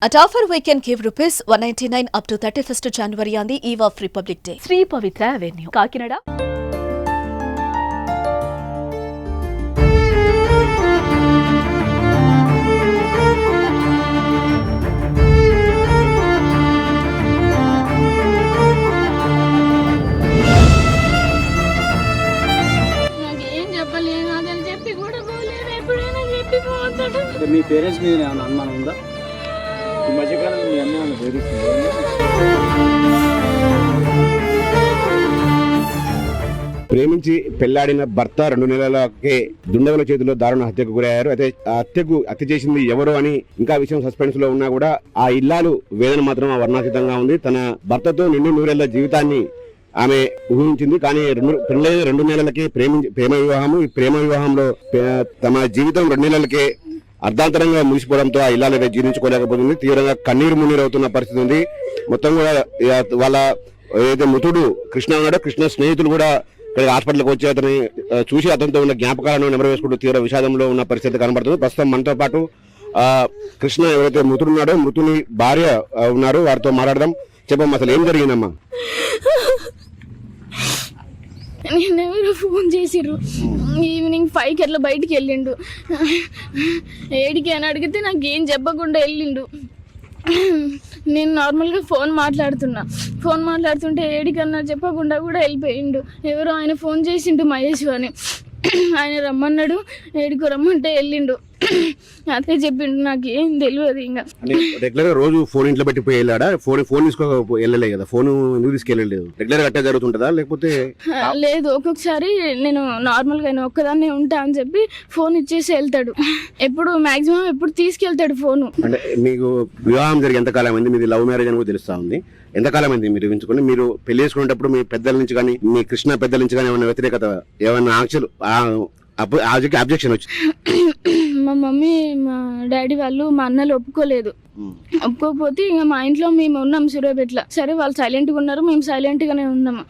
At offer we can give rupees 199 up to 31st January on the eve of Republic Day. ఎప్పుడైనా చెప్పి పోతాడు. అంటే మీ parents మీద ఏమైనా అనుమానం ఉందా? ఈ మధ్యకాలంలో మీ అన్న ప్రేమించి పెళ్ళాడిన భర్త రెండు నెలలకే దుండగుల చేతిలో దారుణ హత్యకు గురయ్యారు. అయితే ఆ హత్యకు హత్య చేసింది ఎవరు అని ఇంకా విషయం సస్పెన్స్లో ఉన్నా కూడా ఆ ఇల్లాలు వేదన మాత్రం వర్ణాతీతంగా ఉంది. తన భర్తతో నిండు నూరేళ్ళ జీవితాన్ని ఆమె ఊహించింది. కానీ రెండు పెళ్ళైన రెండు నెలలకే ప్రేమించి ప్రేమ వివాహము. ఈ ప్రేమ వివాహంలో తమ జీవితం రెండు నెలలకే అర్ధాంతరంగా ముగిసిపోవడంతో ఆ ఇల్లాలు జీర్ణించుకోలేకపోతుంది. తీవ్రంగా కన్నీరు మున్నీరు అవుతున్న పరిస్థితి ఉంది. మొత్తం కూడా వాళ్ళ ఏదైతే మృతుడు కృష్ణ ఉన్నాడో కృష్ణ స్నేహితులు కూడా ఇక్కడ హాస్పిటల్కి వచ్చి అతని చూసి అతనితో ఉన్న జ్ఞాపకాలను నెమరు వేసుకుంటూ తీవ్ర విషాదంలో ఉన్న పరిస్థితి కనబడుతుంది. ప్రస్తుతం మనతో పాటు కృష్ణ ఎవరైతే మృతుడు ఉన్నాడో మృతుని భార్య ఉన్నారు. వారితో మాట్లాడదాం. చెప్పమ్మా అసలు ఏం జరిగిందమ్మా? నేను ఎవరో ఫోన్ చేసిర్రు. ఈవినింగ్ ఫైవ్కి అట్లా బయటికి వెళ్ళిండు. ఏడికి అని అడిగితే నాకు ఏం చెప్పకుండా వెళ్ళిండు. నేను నార్మల్గా ఫోన్ మాట్లాడుతున్నా. ఫోన్ మాట్లాడుతుంటే ఏడికన్నా చెప్పకుండా కూడా వెళ్ళిపోయిండు. ఎవరో ఆయన ఫోన్ చేసిండు మహేష్ అని. ఆయన రమ్మన్నాడు. ఏడికో రమ్మంటే వెళ్ళిండు. అదే చెప్పిండు నాకు ఏం తెలియదు ఇంకా రెగ్యులర్గా రోజు ఫోన్ ఇంట్లో పెట్టి పోయి వెళ్ళాడా? ఫోన్ ఫోన్ తీసుకో వెళ్ళలే కదా. ఫోన్ ఎందుకు తీసుకెళ్ళలేదు? రెగ్యులర్గా అట్టే జరుగుతుంటుందా? లేకపోతే లేదు ఒక్కొక్కసారి నేను నార్మల్గా నేను ఒక్కదాన్నే ఉంటా అని చెప్పి ఫోన్ ఇచ్చేసి వెళ్తాడు. ఎప్పుడు మాక్సిమం ఎప్పుడు తీసుకెళ్తాడు ఫోను. అంటే మీకు వివాహం జరిగి ఎంతకాలం అయింది? మీది లవ్ మ్యారేజ్ అని కూడా తెలుస్తా ఉంది. ఎంతకాలం అయింది మీరు ఊహించుకోండి మీరు పెళ్ళి చేసుకునేటప్పుడు మీ పెద్దల నుంచి కానీ మీ కృష్ణ పెద్దల నుంచి కానీ ఏమైనా వ్యతిరేకత ఏమైనా ఆంక్షలు అబ్జెక్షన్ వచ్చి మా మమ్మీ మా డాడీ వాళ్ళు మా అన్నలు ఒప్పుకోలేదు. ఒప్పుకోకపోతే ఇంకా మా ఇంట్లో మేము ఉన్నాం సూర్యాపేటలో సరే వాళ్ళు సైలెంట్గా ఉన్నారు మేము సైలెంట్గానే ఉన్నాము.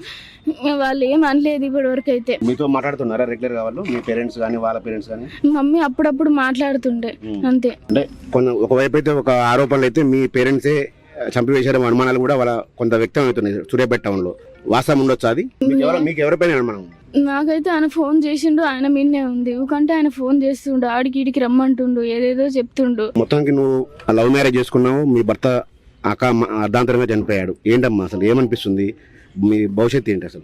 వాళ్ళు ఏం అనలేదు ఇప్పటి వరకు అయితే మీతో మాట్లాడుతున్నారా రెగ్యులర్గా వాళ్ళు? మీ పేరెంట్స్ కానీ వాళ్ళ పేరెంట్స్ కానీ మమ్మీ అప్పుడప్పుడు మాట్లాడుతుండే అంతే. అంటే కొన్ని ఒకవైపు అయితే ఒక ఆరోపణలు అయితే మీ పేరెంట్సే చంపివేశారు అనుమానాలు కూడా వాళ్ళ కొంత వ్యక్తం అవుతున్నాయి సూర్యాపేట టౌన్ వాస్తవం ఉండొచ్చు అది? మీకు ఎవరు మీకు ఎవరిపైన నాకైతే ఆయన ఫోన్ చేసిండు ఆయన మీదనే ఉంది. ఎందుకంటే ఆయన ఫోన్ చేస్తుండు ఆడికి ఈడికి రమ్మంటుండు ఏదేదో చెప్తుండు. మొత్తానికి నువ్వు లవ్ మ్యారేజ్ చేసుకున్నావు మీ భర్త అక్క అర్ధాంతరంగా చనిపోయాడు. ఏంటమ్మా అసలు? ఏమనిపిస్తుంది? మీ భవిష్యత్తు ఏంటి అసలు?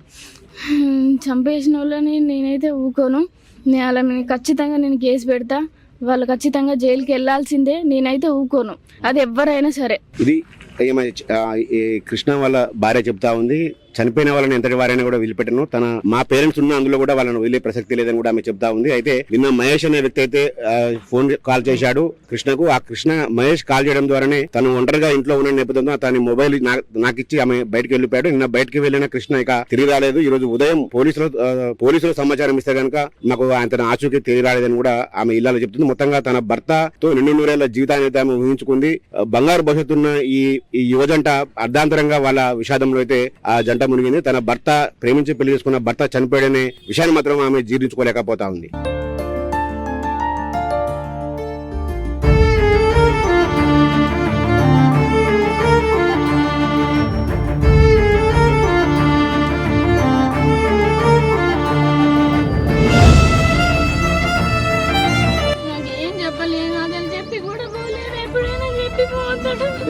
చంపేసిన వాళ్ళని నేనైతే ఊకోను. నేను అలా నేను ఖచ్చితంగా నేను కేసు పెడతా. వాళ్ళు ఖచ్చితంగా జైలుకి వెళ్ళాల్సిందే నేనైతే ఊకోను. అది ఎవరైనా సరే. ఇది ఏమై ఆ, ఈ కృష్ణ వాళ్ళ భార్య చెప్తా ఉంది. చనిపోయిన వాళ్ళని ఎంతటి వారైనా కూడా వదిలిపెట్టను. తన మా పేరెంట్స్ ఉన్న అందులో కూడా వాళ్ళని వదిలే ప్రసక్తి లేదని కూడా ఆమె చెప్తా ఉంది. అయితే నిన్న మహేష్ అనే వ్యక్తి అయితే ఫోన్ కాల్ చేశాడు కృష్ణకు. ఆ కృష్ణ మహేష్ కాల్ చేయడం ద్వారానే తను ఒంటరిగా ఇంట్లో ఉన్న నేపథ్యంలో తన మొబైల్ నాకు ఇచ్చి ఆమె బయటకు వెళ్ళిపోయాడు. నిన్న బయటకు వెళ్ళిన కృష్ణ ఇక తిరిగి రాలేదు. ఈ రోజు ఉదయం పోలీసులు పోలీసులు సమాచారం ఇస్తే కనుక నాకు ఆయన తన ఆచూకీ తిరిగి రాలేదని కూడా ఆమె ఇల్లాలో చెప్తుంది. మొత్తంగా తన భర్తతో రెండు నూరేళ్ళ జీవితాన్ని అయితే ఆమె ఊహించుకుంది. బంగారు భవిష్యత్తున్న ఈ ఈ యువజంట అర్ధాంతరంగా వాళ్ళ విషాదంలో అయితే ఆ జంట మునిగింది. తన భర్త ప్రేమించి పెళ్ళి చేసుకున్న భర్త చనిపోయాడనే విషయాన్ని మాత్రం ఆమె జీర్ణించుకోలేకపోతా ఉంది.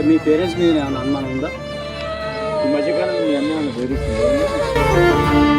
మీ పేరెంట్స్ మీద ఏమైనా అనుమానం ఉందా? ఈ మధ్యకాలంలో మీ అన్న ఏమైనా బెదిరిస్తుందా